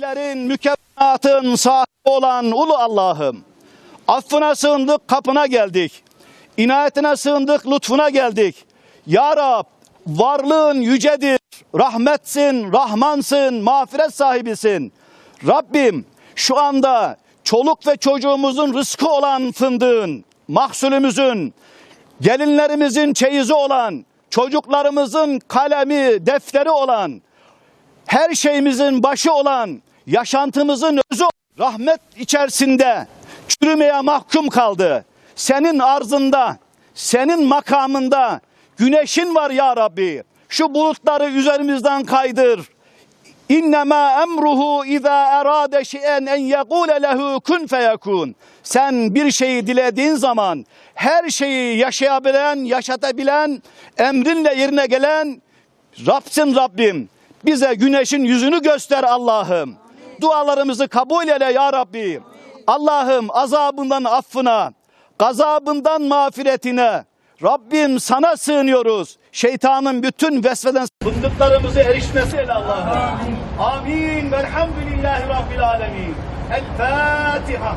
Lerin mükemmelatın sahibi olan ulu Allah'ım. Affına sığındık, kapına geldik. İnayetine sığındık, lütfuna geldik. Ya Rab, varlığın yücedir. Rahmetsin, rahmansın, mağfiret sahibisin. Rabbim şu anda çoluk ve çocuğumuzun rızkı olan fındığın, mahsulümüzün, gelinlerimizin çeyizi olan, çocuklarımızın kalemi, defteri olan, her şeyimizin başı olan, yaşantımızın özü rahmet içerisinde çürümeye mahkum kaldı. Senin arzında, senin makamında güneşin var ya Rabbi. Şu bulutları üzerimizden kaydır. İnnemâ emruhu izâ erâde şey'en en yekûle lehu kun feyekûn. Sen bir şeyi dilediğin zaman her şeyi yaşayabilen, yaşatabilen, emrinle yerine gelen Rabbsin Rabbim. Bize güneşin yüzünü göster Allah'ım. Dualarımızı kabul eyle ya Rabbi. Allah'ım azabından affına, gazabından mağfiretine. Rabbim sana sığınıyoruz. Şeytanın bütün vesveden bındıklarımızı erişmesi eyle Allah'ım. Amin. Velhamdülillahi Rabbil alemin. El Fatiha.